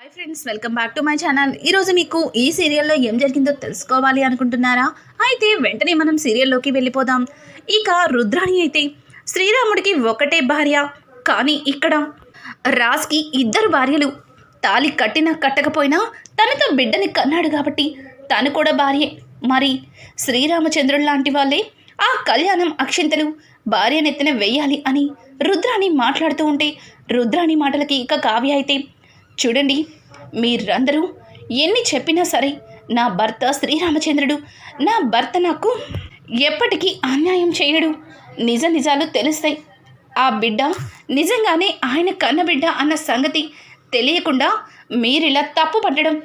Hi friends welcome back to my channel ఈరోజు మీకు ఈ సీరియల్లో ఏం జరిగిందో తెలుసుకోవాలి అనుకుంటున్నారా? అయితే వెంటనే మనం సీరియల్లోకి వెళ్ళిపోదాం. ఇక రుద్రాణి అయితే శ్రీరాముడికి ఒకటే భార్య కానీ ఇక్కడ రాజ్కి ఇద్దరు భార్యలు. తాలి కట్టినా కట్టకపోయినా తనతో బిడ్డని కన్నాడు కాబట్టి తను కూడా భార్యే. మరి శ్రీరామచంద్రుడు లాంటి వాళ్ళే ఆ కళ్యాణం అక్షింతలు భార్యనెత్తిన వేయాలి అని రుద్రాణి మాట్లాడుతూ ఉంటే రుద్రాణి మాటలకి ఇక కావ్య అయితే చూడండి మీరందరూ ఎన్ని చెప్పినా సరే నా భర్త శ్రీరామచంద్రుడు నా భర్త నాకు ఎప్పటికీ అన్యాయం చేయడు. నిజ నిజాలు తెలుస్తాయి. ఆ బిడ్డ నిజంగానే ఆయన కన్న బిడ్డ అన్న సంగతి తెలియకుండా మీరిలా తప్పు పట్టడం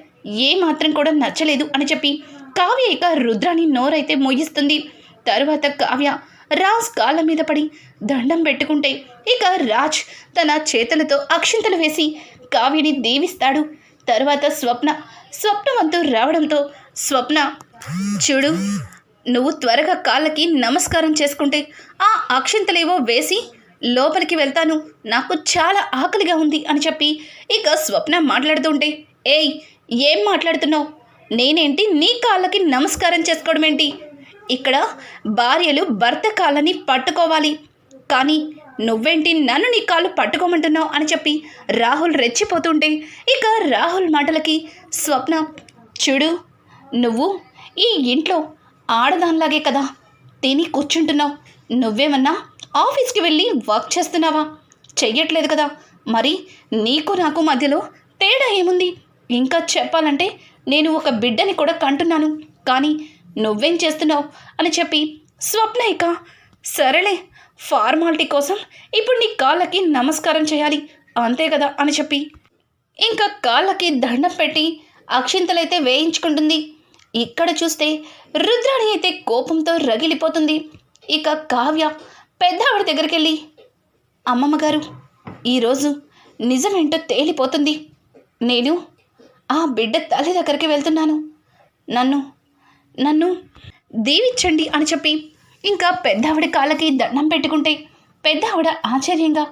ఏమాత్రం కూడా నచ్చలేదు అని చెప్పి కావ్య ఇక రుద్రాని నోరైతే మోగిస్తుంది తరువాత కావ్య రాజ్ కాళ్ళ మీద పడి దండం పెట్టుకుంటే ఇక రాజ్ తన చేతులతో అక్షింతలు వేసి కావ్యని దీవిస్తాడు. తర్వాత స్వప్న స్వప్నవంతు రావడంతో స్వప్న చూడు నువ్వు త్వరగా కాళ్ళకి నమస్కారం చేసుకుంటే ఆ అక్షింతలేవో వేసి లోపలికి వెళ్తాను. నాకు చాలా ఆకలిగా ఉంది అని చెప్పి ఇక స్వప్న మాట్లాడుతుంటే ఏయ్ ఏం మాట్లాడుతున్నావు? నేనేంటి నీ కాళ్ళకి నమస్కారం చేసుకోవడం ఏంటి ఇక్కడ భార్యలు భర్త కాళ్ళని పట్టుకోవాలి. కానీ నువ్వేంటి నన్ను నీ కాళ్ళు పట్టుకోమంటున్నావు అని చెప్పి రాహుల్ రెచ్చిపోతుంటే ఇక రాహుల్ మాటలకి స్వప్న చూడు నువ్వు ఈ ఇంట్లో ఆడదానిలాగే కదా తిని కూర్చుంటున్నావు. నువ్వేమన్నా ఆఫీస్కి వెళ్ళి వర్క్ చేస్తున్నావా? చెయ్యట్లేదు కదా. మరి నీకు నాకు మధ్యలో తేడా ఏముంది? ఇంకా చెప్పాలంటే నేను ఒక బిడ్డని కూడా కంటున్నాను. కానీ నువ్వేం చేస్తున్నావు? అని చెప్పి స్వప్న ఇక సరేలే ఫార్మాలిటీ కోసం ఇప్పుడు నీ కాళ్ళకి నమస్కారం చేయాలి అంతే కదా? అని చెప్పి ఇంకా కాళ్ళకి దండం పెట్టి అక్షింతలైతే వేయించుకుంటుంది. ఇక్కడ చూస్తే రుద్రాణి అయితే కోపంతో రగిలిపోతుంది. ఇక కావ్య పెద్ద ఆవిడ దగ్గరికి వెళ్ళి అమ్మమ్మ గారు ఈరోజు నిజమేంటో తేలిపోతుంది. నేను ఆ బిడ్డ తల్లి దగ్గరికి వెళ్తున్నాను. నన్ను నన్ను దీవించండి అని చెప్పి ఇంకా పెద్దావిడ కాళ్ళకి దండం పెట్టుకుంటే పెద్దావిడ ఆశ్చర్యంగా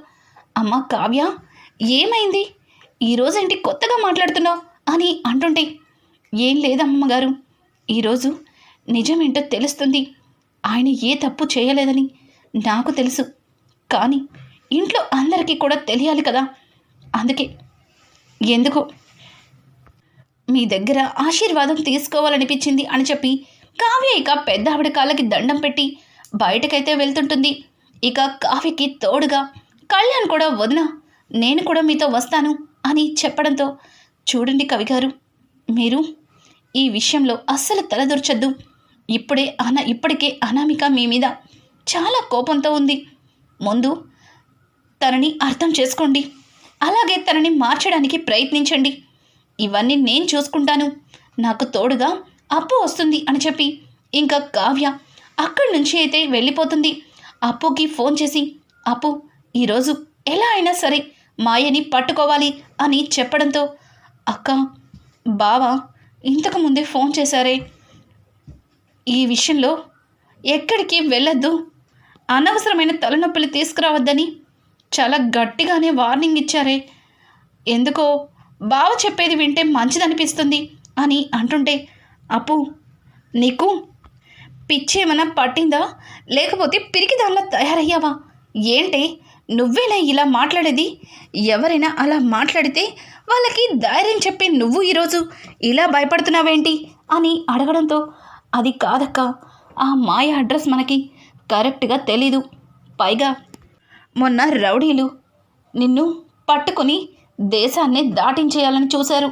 అమ్మ కావ్య ఏమైంది? ఈరోజేంటి కొత్తగా మాట్లాడుతున్నావు? అని అంటుంటే ఏం లేదమ్మగారు ఈరోజు నిజమేంటో తెలుస్తుంది. ఆయన ఏ తప్పు చేయలేదని నాకు తెలుసు. కానీ ఇంట్లో అందరికీ కూడా తెలియాలి కదా. అందుకే ఎందుకో మీ దగ్గర ఆశీర్వాదం తీసుకోవాలనిపించింది అని చెప్పి కావ్య ఇక పెద్ద ఆవిడ కాళ్ళకి దండం పెట్టి బయటకైతే వెళ్తుంటుంది. ఇక కావ్యకి తోడుగా కళ్యాణ్ కూడా వదిన నేను కూడా మీతో వస్తాను అని చెప్పడంతో చూడండి కవి గారు మీరు ఈ విషయంలో అస్సలు తలదొరచద్దు ఇప్పుడే అన ఇప్పటికే అనామిక మీ మీద చాలా కోపంతో ఉంది. ముందు తనని అర్థం చేసుకోండి. అలాగే తనని మార్చడానికి ప్రయత్నించండి. ఇవన్నీ నేను చూసుకుంటాను. నాకు తోడుగా అప్పు వస్తుంది అని చెప్పి. ఇంకా కావ్య అక్కడి నుంచి అయితే వెళ్ళిపోతుంది. అప్పుకి ఫోన్ చేసి అప్పు ఈరోజు ఎలా అయినా సరే మాయని పట్టుకోవాలి అని చెప్పడంతో అక్క బావ ఇంతకుముందే ఫోన్ చేశారే. ఈ విషయంలో ఎక్కడికి వెళ్ళొద్దు. అనవసరమైన తలనొప్పులు తీసుకురావద్దని చాలా గట్టిగానే వార్నింగ్ ఇచ్చారే. ఎందుకో బావ చెప్పేది వింటే మంచిదనిపిస్తుంది అని అంటుంటే అప్పు నీకు పిచ్చేమన్నా పట్టిందా? లేకపోతే పిరికి దానిలో తయారయ్యావా? ఏంటి నువ్వేనా ఇలా మాట్లాడేది? ఎవరైనా అలా మాట్లాడితే వాళ్ళకి ధైర్యం చెప్పి నువ్వు ఈరోజు ఇలా భయపడుతున్నావేంటి? అని అడగడంతో అది కాదక్క ఆ మాయ అడ్రస్ మనకి కరెక్ట్గా తెలీదు. పైగా మొన్న రౌడీలు నిన్ను పట్టుకొని దేశాన్ని దాటించేయాలని చూశారు.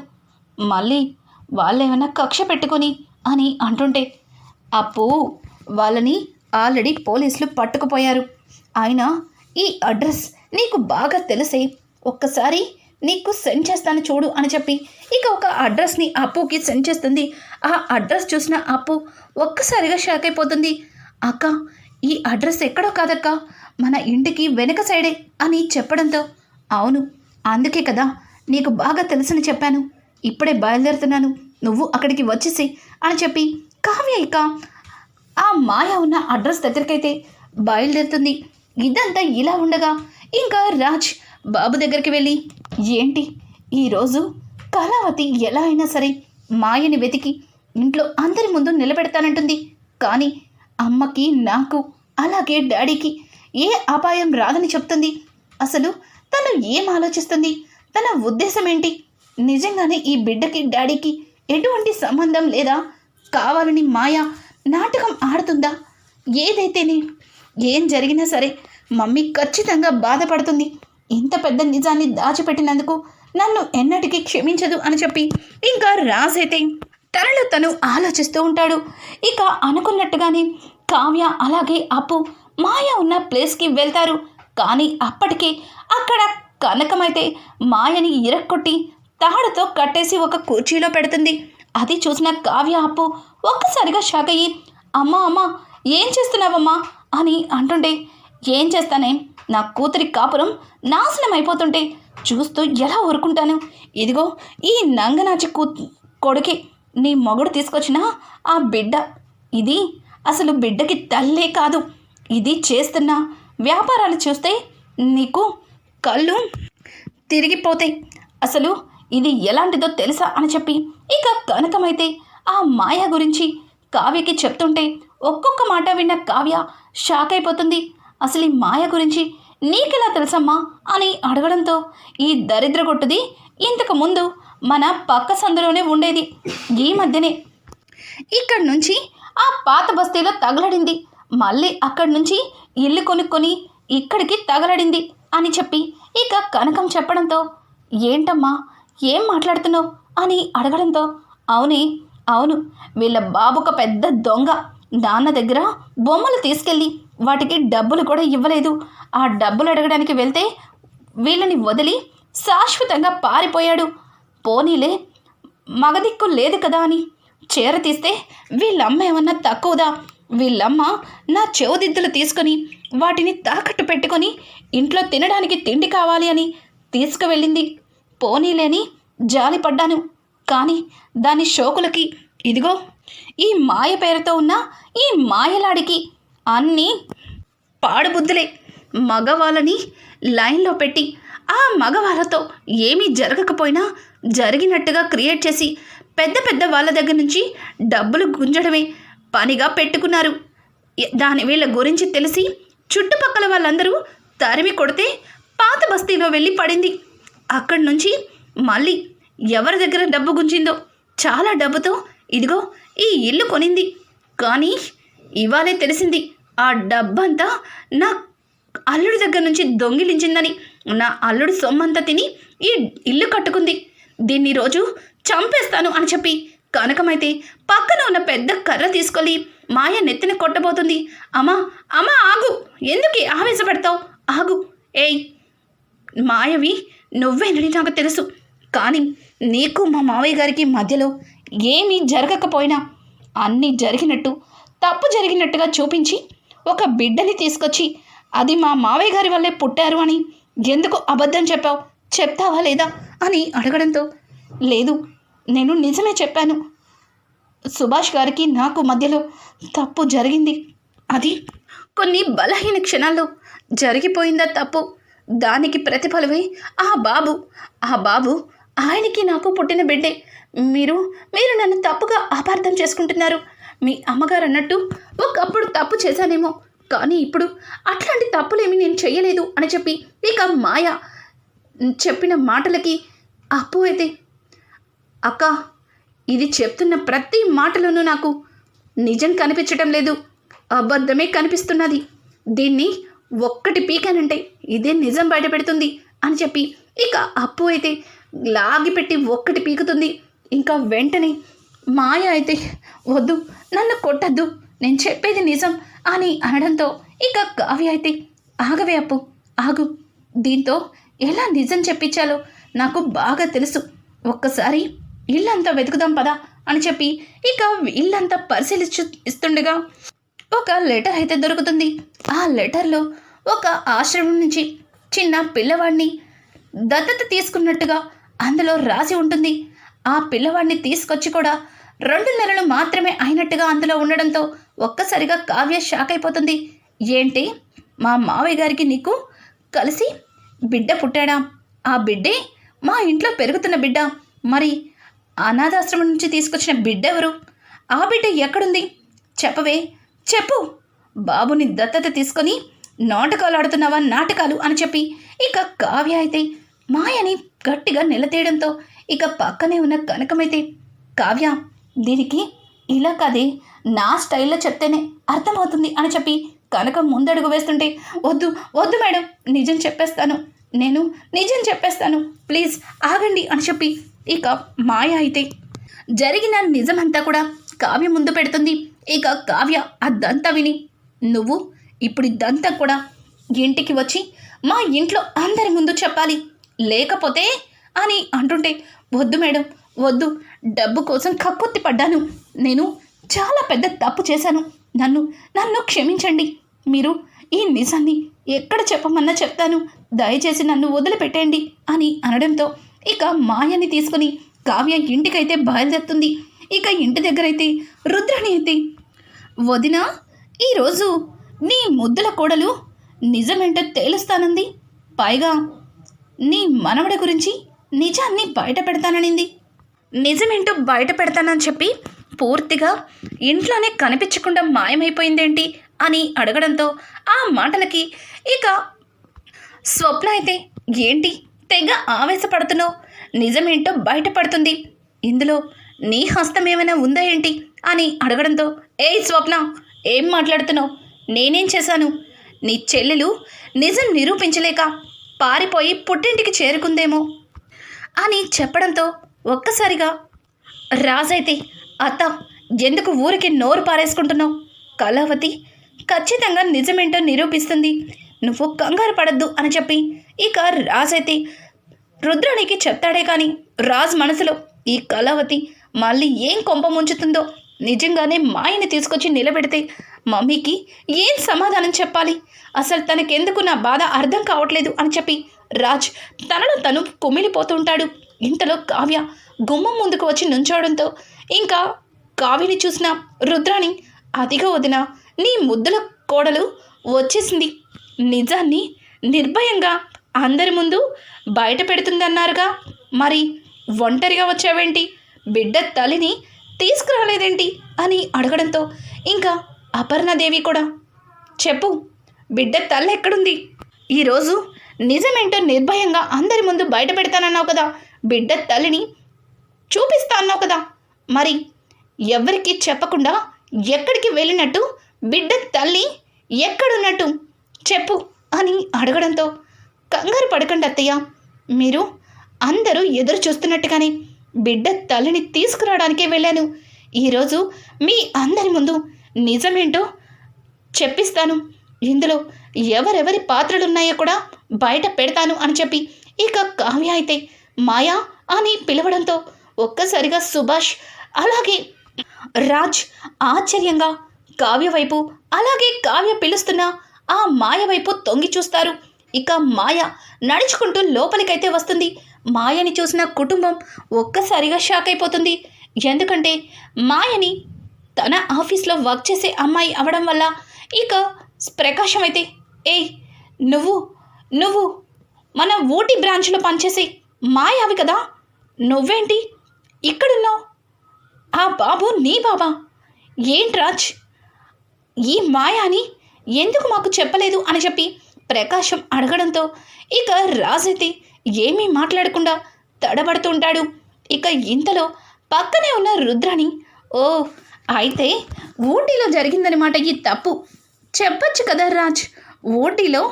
మళ్ళీ వాళ్ళేమైనా కక్ష పెట్టుకొని అని అంటుంటే అప్పు వాళ్ళని ఆల్రెడీ పోలీసులు పట్టుకుపోయారు. అయినా ఈ అడ్రస్ నీకు బాగా తెలిసే ఒక్కసారి నీకు సెండ్ చేస్తాను చూడు అని చెప్పి ఇక ఒక అడ్రస్ని అప్పుకి సెండ్ చేస్తుంది. ఆ అడ్రస్ చూసిన అప్పు ఒక్కసారిగా షాక్ అయిపోతుంది. అక్క ఈ అడ్రస్ ఎక్కడో కాదక్క మన ఇంటికి వెనక సైడే అని చెప్పడంతో అవును అందుకే కదా నీకు బాగా తెలుసని చెప్పాను. ఇప్పుడే బయలుదేరుతున్నాను. నువ్వు అక్కడికి వచ్చేసి అని చెప్పి కావ్య ఇక ఆ మాయ ఉన్న అడ్రస్ దగ్గరికైతే బయలుదేరుతుంది. ఇదంతా ఇలా ఉండగా ఇంకా రాజ్ బాబు దగ్గరికి వెళ్ళి ఏంటి? ఈరోజు కళావతి ఎలా అయినా సరే మాయని వెతికి ఇంట్లో అందరి ముందు నిలబెడతానంటుంది. కానీ అమ్మకి నాకు అలాగే డాడీకి ఏ అపాయం రాదని చెప్తుంది. అసలు తను ఏం ఆలోచిస్తుంది? తన ఉద్దేశం ఏంటి? నిజంగానే ఈ బిడ్డకి డాడీకి ఎటువంటి సంబంధం లేదా? కావాలని మాయ నాటకం ఆడుతుందా? ఏదైతేనే ఏం జరిగినా సరే మమ్మీ ఖచ్చితంగా బాధపడుతుంది. ఇంత పెద్ద నిజాన్ని దాచిపెట్టినందుకు నన్ను ఎన్నటికీ క్షమించదు అని చెప్పి ఇంకా రాజైతే తనలో తను ఆలోచిస్తూ ఉంటాడు. ఇక అనుకున్నట్టుగానే కావ్య అలాగే అప్పు మాయ ఉన్న ప్లేస్కి వెళ్తారు. కానీ అప్పటికే అక్కడ కనకమైతే మాయని ఇరక్కొట్టి తాడుతో కట్టేసి ఒక కుర్చీలో పెడుతుంది. అది చూసిన కావ్య అప్పు ఒక్కసారిగా షాక్ అయ్యి అమ్మా అమ్మా ఏం చేస్తున్నావమ్మా? అని అంటుండే ఏం చేస్తానే? నా కూతురి కాపురం నాశనం అయిపోతుంటే చూస్తూ ఎలా ఊరుకుంటాను? ఇదిగో ఈ నంగనాచి కూ కొడుకే నీ మొగుడు తీసుకొచ్చిన ఆ బిడ్డ. ఇది అసలు బిడ్డకి తల్లే కాదు. ఇది చేస్తున్న వ్యాపారాలు చూస్తే నీకు కళ్ళు తిరిగిపోతాయి అసలు ఇది ఎలాంటిదో తెలుసా అని చెప్పి ఇక కనకమైతే ఆ మాయ గురించి కావ్యకి చెప్తుంటే ఒక్కొక్క మాట విన్న కావ్య షాక్ అయిపోతుంది. అసలు ఈ మాయ గురించి నీకెలా తెలుసమ్మా అని అడగడంతో ఈ దరిద్ర కొట్టుది ఇంతకు ముందు మన పక్క సందులోనే ఉండేది. ఈ మధ్యనే ఇక్కడి నుంచి ఆ పాత బస్తీలో తగలడింది. మళ్ళీ అక్కడి నుంచి ఇల్లు కొనుక్కొని ఇక్కడికి తగలడింది అని చెప్పి ఇక కనకం చెప్పడంతో ఏంటమ్మా ఏం మాట్లాడుతున్నావు? అని అడగడంతో అవునే అవును వీళ్ళ బాబు ఒక పెద్ద దొంగ. నాన్న దగ్గర బొమ్మలు తీసుకెళ్ళి వాటికి డబ్బులు కూడా ఇవ్వలేదు. ఆ డబ్బులు అడగడానికి వెళ్తే వీళ్ళని వదిలి శాశ్వతంగా పారిపోయాడు. పోనీలే మగదిక్కు లేదు కదా అని. చీర తీస్తే వీళ్ళమ్మ ఏమన్నా తక్కువదా? వీళ్ళమ్మ నా చెవుదిద్దులు తీసుకొని వాటిని తాకట్టు పెట్టుకొని ఇంట్లో తినడానికి తిండి కావాలి అని తీసుకువెళ్ళింది. పోనీలేని జాలిపడ్డాను కానీ దాని షోకులకి ఇదిగో ఈ మాయ పేరుతో ఉన్న ఈ మాయలాడికి అన్నీ పాడుబుద్ధులే. మగవాళ్ళని లైన్లో పెట్టి ఆ మగవాళ్ళతో ఏమీ జరగకపోయినా జరిగినట్టుగా క్రియేట్ చేసి పెద్ద పెద్ద వాళ్ళ దగ్గర నుంచి డబ్బులు గుంజడమే పనిగా పెట్టుకున్నారు. దాని వీళ్ళ గురించి తెలిసి చుట్టుపక్కల వాళ్ళందరూ తరిమి కొడితే పాత బస్తీలో వెళ్ళి పడింది. అక్కడి నుంచి మళ్ళీ ఎవరి దగ్గర డబ్బు గుంజిందో చాలా డబ్బుతో ఇదిగో ఈ ఇల్లు కొనింది. కానీ ఇవాళే తెలిసింది ఆ డబ్బంతా నా అల్లుడి దగ్గర నుంచి దొంగిలించిందని. నా అల్లుడు సొమ్మంతా తిని ఈ ఇల్లు కట్టుకుంది. దీన్ని రోజు చంపేస్తాను అని చెప్పి కనకమైతే పక్కన ఉన్న పెద్ద కర్ర తీసుకొని మాయ నెత్తిన కొట్టబోతుంది. అమ్మా అమ్మా ఆగు! ఎందుకు ఈ ఆవేశపడతావు? ఆగు! ఏయ్! మాయవి నువ్వేనని నాకు తెలుసు. కానీ నీకు మా మావయ్య గారికి మధ్యలో ఏమీ జరగకపోయినా అన్నీ జరిగినట్టు తప్పు జరిగినట్టుగా చూపించి ఒక బిడ్డని తీసుకొచ్చి అది మా మావయ్య గారి వల్లే పుట్టారు అని ఎందుకు అబద్ధం చెప్పావు? చెప్తావా లేదా? అని అడగడంతో లేదు నేను నిజమే చెప్పాను. సుభాష్ గారికి నాకు మధ్యలో తప్పు జరిగింది. అది కొన్ని బలహీన క్షణాల్లో జరిగిపోయిందా తప్పు? దానికి ప్రతిఫలమే ఆ బాబు. ఆ బాబు ఆయనకి నాకు పుట్టిన బిడ్డే. మీరు మీరు నన్ను తప్పుగా అపార్థం చేసుకుంటున్నారు. మీ అమ్మగారు అన్నట్టు ఒకప్పుడు తప్పు చేశానేమో. కానీ ఇప్పుడు అట్లాంటి తప్పులేమి నేను చెయ్యలేదు అని చెప్పి ఇక మాయ చెప్పిన మాటలకి అప్పు అయితే అక్క ఇది చెప్తున్న ప్రతి మాటలోనూ నాకు నిజం కనిపించటం లేదు. అబద్ధమే కనిపిస్తున్నది. దీన్ని ఒక్కటి పీకానంటే ఇదే నిజం బయటపెడుతుంది అని చెప్పి ఇక అప్పు అయితే లాగిపెట్టి ఒక్కటి పీకుతుంది. ఇంకా వెంటనే మాయ అయితే వద్దు నన్ను కొట్టద్దు నేను చెప్పేది నిజం అని అనడంతో ఇక కావ్య అయితే ఆగవే అప్పు ఆగు. దీంతో ఎలా నిజం చెప్పించాలో నాకు బాగా తెలుసు. ఒక్కసారి ఇల్లంతా వెతుకుదాం పదా అని చెప్పి ఇక ఇల్లంతా పరిశీలిస్తు ఇస్తుండగా ఒక లెటర్ అయితే దొరుకుతుంది. ఆ లెటర్లో ఒక ఆశ్రమం నుంచి చిన్న పిల్లవాడిని దత్తత తీసుకున్నట్టుగా అందులో రాసి ఉంటుంది. ఆ పిల్లవాడిని తీసుకొచ్చి కూడా రెండు నెలలు మాత్రమే అయినట్టుగా అందులో ఉండడంతో ఒక్కసారిగా కావ్య షాక్ అయిపోతుంది. ఏంటి? మా మావయ్య గారికి నీకు కలిసి బిడ్డ పుట్టాడా? ఆ బిడ్డే మా ఇంట్లో పెరుగుతున్న బిడ్డ. మరి అనాథాశ్రమం నుంచి తీసుకొచ్చిన బిడ్డ ఎవరు ఆ బిడ్డ ఎక్కడుంది? చెప్పవే చెప్పు. బాబుని దత్తత తీసుకొని నాటకాలు ఆడుతున్నావా నాటకాలు అని చెప్పి ఇక కావ్య అయితే మాయని గట్టిగా నిలతీయడంతో ఇక పక్కనే ఉన్న కనకమైతే కావ్య దీనికి ఇలా కాదే నా స్టైల్లో చెప్తేనే అర్థమవుతుంది అని చెప్పి కనకం ముందడుగు వేస్తుంటే వద్దు వద్దు మేడం నిజం చెప్పేస్తాను. నేను నిజం చెప్పేస్తాను. ప్లీజ్ ఆగండి అని చెప్పి ఇక మాయ అయితే జరిగిన నిజమంతా కూడా కావ్య ముందు పెడుతుంది. ఇక కావ్య అదంతా విని నువ్వు ఇప్పుడు ఇదంతా కూడా ఇంటికి వచ్చి మా ఇంట్లో అందరి ముందు చెప్పాలి. లేకపోతే అని అంటుంటే వద్దు మేడం వద్దు. డబ్బు కోసం కక్కుత్తి పడ్డాను. నేను చాలా పెద్ద తప్పు చేశాను. నన్ను నన్ను క్షమించండి. మీరు ఈ నిజాన్ని ఎక్కడ చెప్పమన్నా చెప్తాను. దయచేసి నన్ను వదిలిపెట్టండి అని అనడంతో ఇక మాయని తీసుకుని కావ్య ఇంటికైతే బయలుదేరుతుంది. ఇక ఇంటి దగ్గర అయితే రుద్రని అయితే వదిన ఈరోజు నీ ముద్దుల కోడలు నిజమేంటో తేలుస్తానంది. పైగా నీ మనవడి గురించి నిజాన్ని బయట పెడతాననింది. నిజమేంటో బయట పెడతానని చెప్పి పూర్తిగా ఇంట్లోనే కనిపించకుండా మాయమైపోయిందేంటి? అని అడగడంతో ఆ మాటలకి ఇక స్వప్న అయితే ఏంటి? తెగ ఆవేశపడుతున్నావు? నిజమేంటో బయటపడుతుంది. ఇందులో నీ హస్తం ఏమైనా ఉందా ఏంటి? అని అడగడంతో ఏయ్ స్వప్న ఏం మాట్లాడుతున్నావు? నేనేం చేశాను? నీ చెల్లెలు నిజం నిరూపించలేక పారిపోయి పుట్టింటికి చేరుకుందేమో? అని చెప్పడంతో ఒక్కసారిగా రాజైతే అత్త ఎందుకు ఊరికి నోరు పారేసుకుంటున్నావు? కళావతి ఖచ్చితంగా నిజమేంటో నిరూపిస్తుంది. నువ్వు కంగారు పడద్దు అని చెప్పి ఇక రాజైతే రుద్రానికి చెప్తాడే కానీ రాజ్ మనసులో ఈ కళావతి మళ్ళీ ఏం కొంప ముంచుతుందో నిజంగానే మాయని తీసుకొచ్చి నిలబెడితే మమ్మీకి ఏం సమాధానం చెప్పాలి? అసలు తనకెందుకు నా బాధ అర్థం కావట్లేదు అని చెప్పి రాజ్ తనలో తను కుమిలిపోతుంటాడు. ఇంతలో కావ్య గుమ్మం ముందుకు వచ్చి నుంచోవడంతో ఇంకా కావ్యని చూసిన రుద్రాని అదిగా వదిన నీ ముద్దుల కోడలు వచ్చేసింది. నిజాన్ని నిర్భయంగా అందరి ముందు బయట పెడుతుందన్నారుగా. మరి ఒంటరిగా వచ్చావేంటి? బిడ్డ తల్లిని తీసుకురాలేదేంటి? అని అడగడంతో ఇంకా అపర్ణదేవి కూడా చెప్పు బిడ్డ తల్లి ఎక్కడుంది? ఈరోజు నిజమేంటో నిర్భయంగా అందరి ముందు బయట పెడతానన్నావు కదా బిడ్డ తల్లిని చూపిస్తా అన్నావు కదా. మరి ఎవరికి చెప్పకుండా ఎక్కడికి వెళ్ళినట్టు బిడ్డ తల్లి ఎక్కడున్నట్టు చెప్పు అని అడగడంతో కంగారు పడకండి అత్తయ్య. మీరు అందరూ ఎదురు చూస్తున్నట్టుగానే బిడ్డ తల్లిని తీసుకురావడానికే వెళ్ళాను. ఈరోజు మీ అందరి ముందు నిజమేంటో చెప్పిస్తాను. ఇందులో ఎవరెవరి పాత్రలున్నాయో కూడా బయట పెడతాను అని చెప్పి ఇక కావ్య అయితే మాయా అని పిలవడంతో ఒక్కసారిగా సుభాష్ అలాగే రాజ్ ఆశ్చర్యంగా కావ్య వైపు అలాగే కావ్య పిలుస్తున్న ఆ మాయ వైపు తొంగి చూస్తారు. ఇక మాయ నడుచుకుంటూ లోపలికైతే వస్తుంది. మాయని చూసిన కుటుంబం ఒక్కసారిగా షాక్ అయిపోతుంది. ఎందుకంటే మాయని తన ఆఫీస్లో వర్క్ చేసే అమ్మాయి అవడం వల్ల ఇక ప్రకాశం అయితే ఏయ్ నువ్వు నువ్వు మన ఊటీ బ్రాంచ్లో పనిచేసే మాయావి కదా? నువ్వేంటి ఇక్కడున్నావు? ఆ బాబు నీ బాబా? ఏంటి రాజ్? ఈ మాయాని ఎందుకు మాకు చెప్పలేదు అని చెప్పి ప్రకాశం అడగడంతో ఇక రాజైతే ఏమీ మాట్లాడకుండా తడబడుతుంటాడు. ఇక ఇంతలో పక్కనే ఉన్న రుద్రాని ఓ అయితే ఊటీలో జరిగిందనమాట ఈ తప్పు. చెప్పచ్చు కదా రాజ్ ఊటీలో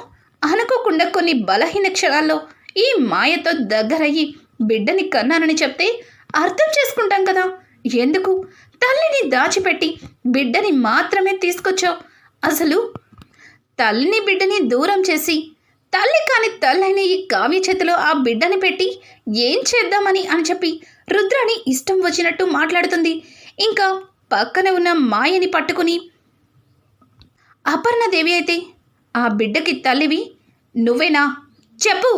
అనుకోకుండా కొన్ని బలహీన క్షణాల్లో ఈ మాయతో దగ్గరయ్యి బిడ్డని కన్నానని చెప్తే అర్థం చేసుకుంటాం కదా. ఎందుకు? తల్లిని దాచిపెట్టి బిడ్డని మాత్రమే తీసుకొచ్చావు. అసలు తల్లిని బిడ్డని దూరం చేసి తల్లి కాని తల్లైన ఈ కావ్య చేతిలో ఆ బిడ్డని పెట్టి ఏం చేద్దామని అని చెప్పి రుద్రాని ఇష్టం వచ్చినట్టు మాట్లాడుతుంది. ఇంకా పక్కన ఉన్న మాయని పట్టుకుని అపర్ణదేవి అయితే ఆ బిడ్డకి తల్లివి నువ్వేనా? చెప్పు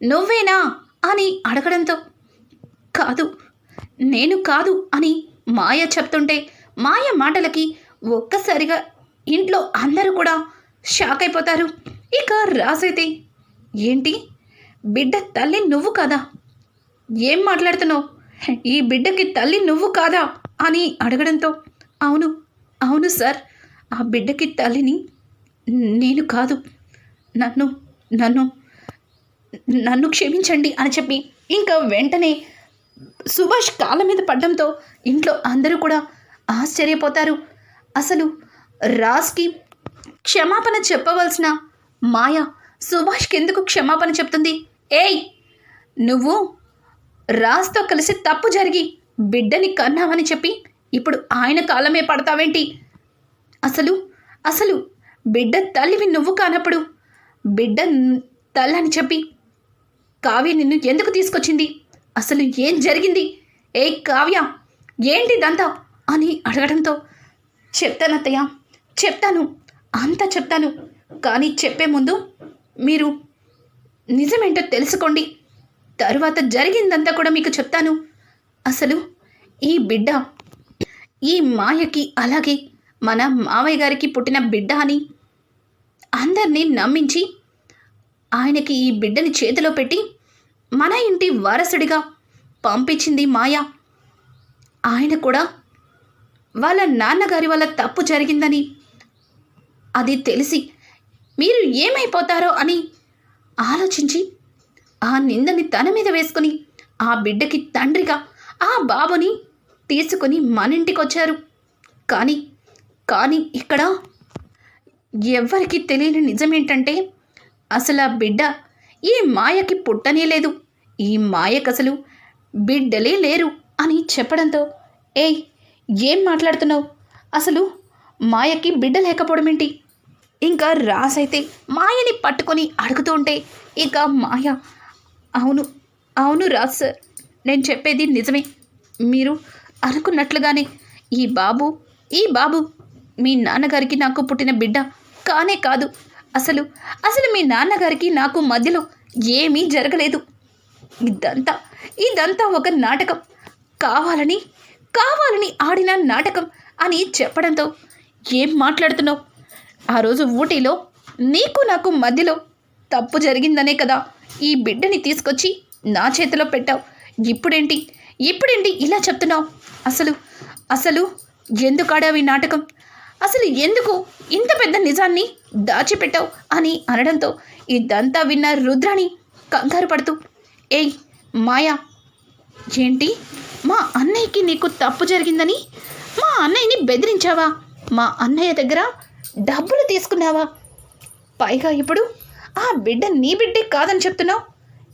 నువ్వేనా? అని అడగడంతో కాదు నేను కాదు అని మాయ చెప్తుంటే మాయ మాటలకి ఒక్కసారిగా ఇంట్లో అందరూ కూడా షాక్ అయిపోతారు. ఇక రాజైతే ఏంటి? బిడ్డ తల్లి నువ్వు కదా? ఏం మాట్లాడుతున్నావు? ఈ బిడ్డకి తల్లి నువ్వు కాదా? అని అడగడంతో అవును అవును సార్ ఆ బిడ్డకి తల్లిని నేను కాదు. నన్ను నన్ను నన్ను క్షమించండి అని చెప్పి ఇంకా వెంటనే సుభాష్ కాళ్ళ మీద పడ్డంతో ఇంట్లో అందరూ కూడా ఆశ్చర్యపోతారు. అసలు రాజ్కి క్షమాపణ చెప్పవలసిన మాయ సుభాష్కి ఎందుకు క్షమాపణ చెప్తుంది? ఏయ్! నువ్వు రాజ్తో కలిసి తప్పు జరిగి బిడ్డని కన్నావని చెప్పి ఇప్పుడు ఆయన కాలమే పడతావేంటి? అసలు అసలు బిడ్డ తల్లివి నువ్వు కానప్పుడు బిడ్డ తల్లని చెప్పి కావ్య నిన్ను ఎందుకు తీసుకొచ్చింది? అసలు ఏం జరిగింది? ఏ కావ్య ఏంటిదంతా అని అడగడంతో చెప్తానత్తయ్య. చెప్తాను. అంతా చెప్తాను. కానీ చెప్పే ముందు మీరు నిజమేంటో తెలుసుకోండి. తరువాత జరిగిందంతా కూడా మీకు చెప్తాను. అసలు ఈ బిడ్డ ఈ మాయకి అలాగే మన మావయ్య గారికి పుట్టిన బిడ్డ అని అందరినీ నమ్మించి ఆయనకి ఈ బిడ్డని చేతిలో పెట్టి మన ఇంటి వారసుడిగా పంపించింది మాయ. ఆయన కూడా వాళ్ళ నాన్నగారి వల్ల తప్పు జరిగిందని అది తెలిసి మీరు ఏమైపోతారో అని ఆలోచించి ఆ నిందని తన మీద వేసుకుని ఆ బిడ్డకి తండ్రిగా ఆ బాబుని తీసుకుని మన ఇంటికి వచ్చారు కానీ కానీ ఇక్కడ ఎవ్వరికి తెలియని నిజమేంటంటే అసలు ఆ బిడ్డ ఈ మాయకి పుట్టనే లేదు. ఈ మాయకు అసలు బిడ్డలే లేరు అని చెప్పడంతో ఏయ్ ఏం మాట్లాడుతున్నావు? అసలు మాయకి బిడ్డ లేకపోవడం ఏంటి? ఇంకా అయితే మాయని పట్టుకొని అడుగుతూ ఉంటే ఇక మాయ అవును అవును రాజ్ సార్ నేను చెప్పేది నిజమే. మీరు అనుకున్నట్లుగానే ఈ బాబు ఈ బాబు మీ నాన్నగారికి నాకు పుట్టిన బిడ్డ కానే కాదు. అసలు అసలు మీ నాన్నగారికి నాకు మధ్యలో ఏమీ జరగలేదు. ఇదంతా ఇదంతా ఒక నాటకం. కావాలని కావాలని ఆడిన నాటకం అని చెప్పడంతో ఏం మాట్లాడుతున్నావు? ఆ రోజు ఊటీలో నీకు నాకు మధ్యలో తప్పు జరిగిందనే కదా. ఈ బిడ్డని తీసుకొచ్చి నా చేతిలో పెట్టావు. ఇప్పుడేంటి? ఇప్పుడేంటి ఇలా చెప్తున్నావు? అసలు అసలు ఎందుకు ఆడావు ఈ నాటకం? అసలు ఎందుకు ఇంత పెద్ద నిజాన్ని దాచిపెట్టావు అని అనడంతో ఇదంతా విన్న రుద్రాణి కంగారు పడుతూ ఏయ్ మాయా! ఏంటి? మా అన్నయ్యకి నీకు తప్పు జరిగిందని? మా అన్నయ్యని బెదిరించావా? మా అన్నయ్య దగ్గర డబ్బులు తీసుకున్నావా? పైగా ఇప్పుడు ఆ బిడ్డ నీ బిడ్డే కాదని చెప్తున్నావు.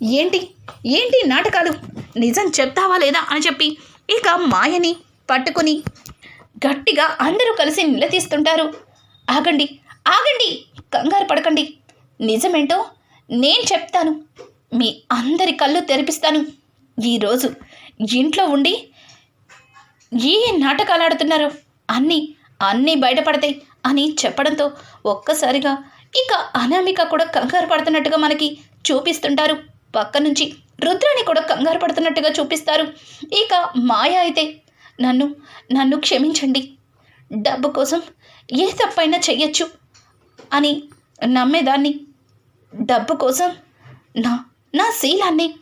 ఏంటి? ఏంటి నాటకాలు? నిజం చెప్తావా లేదా అని చెప్పి ఇక మాయని పట్టుకుని గట్టిగా అందరూ కలిసి నిలదీస్తుంటారు. ఆగండి ఆగండి కంగారు పడకండి. నిజమేంటో నేను చెప్తాను. మీ అందరి కళ్ళు తెరిపిస్తాను. ఈరోజు ఇంట్లో ఉండి ఏ నాటకాలు ఆడుతున్నారో? అన్నీ అన్నీ బయటపడతాయి అని చెప్పడంతో ఒక్కసారిగా ఇక అనామిక కూడా కంగారు పడుతున్నట్టుగా మనకి చూపిస్తుంటారు. పక్క నుంచి రుద్రాని కూడా కంగారు పడుతున్నట్టుగా చూపిస్తారు. ఇక మాయ అయితే నన్ను నన్ను క్షమించండి. డబ్బు కోసం ఏ తప్పైనా చెయ్యొచ్చు అని నమ్మేదాన్ని. డబ్బు కోసం నా నా శీలాన్ని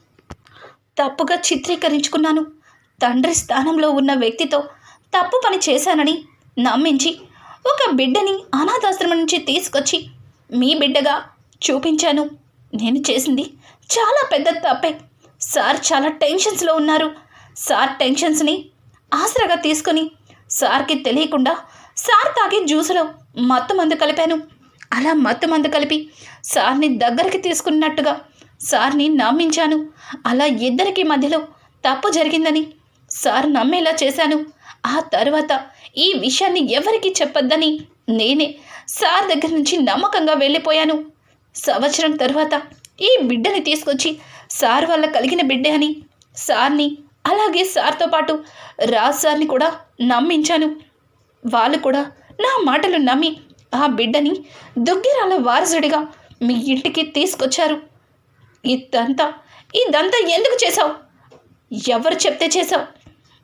తప్పుగా చిత్రీకరించుకున్నాను. తండ్రి స్థానంలో ఉన్న వ్యక్తితో తప్పు పని చేశానని నమ్మించి ఒక బిడ్డని అనాథాశ్రమం నుంచి తీసుకొచ్చి మీ బిడ్డగా చూపించాను. నేను చేసింది చాలా పెద్ద తప్పే. సార్ చాలా టెన్షన్స్లో ఉన్నారు. సార్ టెన్షన్స్ని ఆసరాగా తీసుకొని సార్కి తెలియకుండా సార్ తాగే జ్యూసులో మత్తు మందు కలిపాను. అలా మత్తు మందు కలిపి సార్ని దగ్గరికి తీసుకున్నట్టుగా సార్ని నమ్మించాను. అలా ఇద్దరికి మధ్యలో తప్పు జరిగిందని సార్ నమ్మేలా చేశాను. ఆ తర్వాత ఈ విషయాన్ని ఎవరికీ చెప్పొద్దని నేనే సార్ దగ్గర నుంచి నమ్మకంగా వెళ్ళిపోయాను. సంవత్సరం తర్వాత ఈ బిడ్డని తీసుకొచ్చి సార్ వల్ల కలిగిన బిడ్డే అని సార్ని అలాగే సార్తో పాటు రాజ్ సార్ని కూడా నమ్మించాను. వాళ్ళు కూడా నా మాటలు నమ్మి ఆ బిడ్డని దుగ్గిరాల వారసుడిగా మీ ఇంటికి తీసుకొచ్చారు. ఇదంతా ఇదంతా ఎందుకు చేశావు? ఎవరు చెప్తే చేశావు?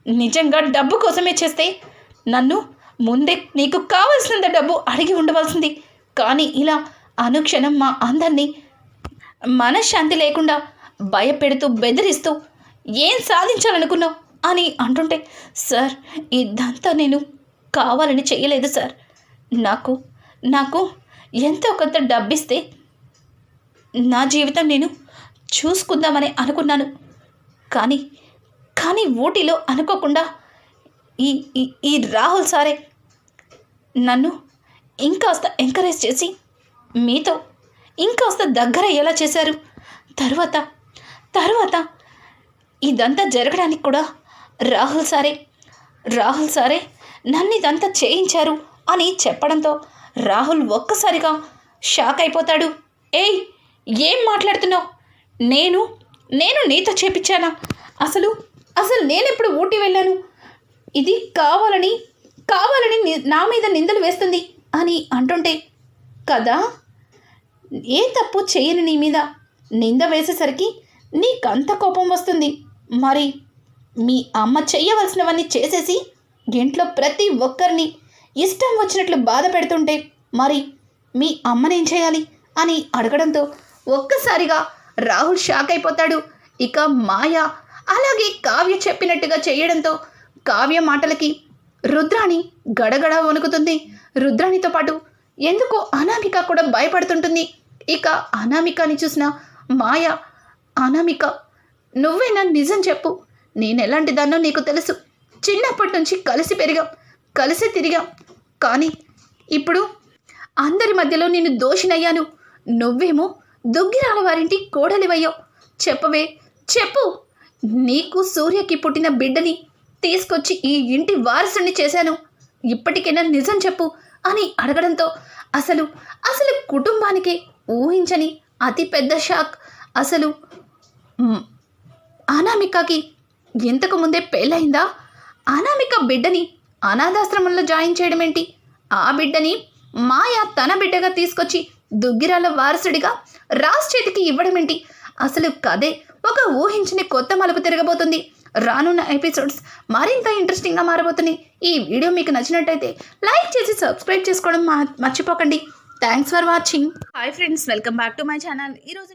నిజంగా డబ్బు కోసమే చేస్తే నన్ను ముందే నీకు కావలసినంత డబ్బు అడిగి ఉండవలసింది. కానీ ఇలా అనుక్షణం మా అందరినీ మనశ్శాంతి లేకుండా భయపెడుతూ బెదిరిస్తూ ఏం సాధించాలనుకున్నావు అని అంటుంటే సార్ ఇదంతా నేను కావాలని చేయలేదు సార్. నాకు నాకు ఎంతో కొంత డబ్బిస్తే నా జీవితం నేను చూసుకుందామని అనుకున్నాను. కానీ కానీ ఊటీలో అనుకోకుండా ఈ ఈ- రాహుల్ సారే నన్ను ఇంకాస్త ఎంకరేజ్ చేసి మీతో ఇంకాస్త దగ్గర ఎలా చేశారు. తర్వాత తర్వాత ఇదంతా జరగడానికి కూడా రాహుల్ సారే రాహుల్ సారే నన్ను ఇదంతా చేయించారు అని చెప్పడంతో రాహుల్ ఒక్కసారిగా షాక్ అయిపోతాడు. ఏయ్ ఏం మాట్లాడుతున్నావు? నేను నేను నీతో చేపించానా? అసలు అసలు నేనెప్పుడు ఊటీ వెళ్ళాను? ఇది కావాలని కావాలని నా మీద నిందలు వేస్తుంది అని అంటుంటే కదా? ఏ తప్పు చేయని నీ మీద? నింద వేసేసరికి నీకంత కోపం వస్తుంది. మరి మీ అమ్మ చెయ్యవలసినవన్నీ చేసేసి ఇంట్లో ప్రతి ఒక్కరిని ఇష్టం వచ్చినట్లు బాధ పెడుతుంటే మరి మీ అమ్మనేం చేయాలి అని అడగడంతో ఒక్కసారిగా రాహుల్ షాక్ అయిపోతాడు. ఇక మాయ అలాగే కావ్య చెప్పినట్టుగా చేయడంతో కావ్య మాటలకి రుద్రాణి గడగడ వణుకుతుంది. రుద్రాణితో పాటు ఎందుకో అనామిక కూడా భయపడుతుంటుంది. ఇక అనామికని చూసిన మాయ అనామిక నువ్వేనా నిజం చెప్పు. నేను ఎలాంటి దాన్నో నీకు తెలుసు. చిన్నప్పటి నుంచి కలిసి పెరిగాం కలిసి తిరిగాం. కానీ ఇప్పుడు అందరి మధ్యలో నేను దోషినయ్యాను. నువ్వేమో దుగ్గిరాల వారింటి కోడలివయ్యావు. చెప్పవే చెప్పు. నీకు సూర్యకి పుట్టిన బిడ్డని తీసుకొచ్చి ఈ ఇంటి వారసుని చేశాను. ఇప్పటికైనా నిజం చెప్పు అని అడగడంతో అసలు అసలు కుటుంబానికి ఊహించని అతి పెద్ద షాక్. అసలు అనామికకి ఇంతకు ముందే పెళ్ళయిందా? అనామిక బిడ్డని అనాథాశ్రమంలో జాయిన్ చేయడం ఏంటి ఆ బిడ్డని మాయ తన బిడ్డగా తీసుకొచ్చి దుగ్గిరాల వారసుడిగా రాజ్ చేతికి ఇవ్వడం ఏంటి అసలు కదే ఒక ఊహించని కొత్త మలుపు తిరగబోతుంది. రానున్న ఎపిసోడ్స్ మరింత ఇంట్రెస్టింగ్గా మారబోతున్నాయి. ఈ వీడియో మీకు నచ్చినట్టయితే లైక్ చేసి సబ్స్క్రైబ్ చేసుకోవడం మా- మర్చిపోకండి. Thanks for watching hi friends welcome back to my channel ఈరోజు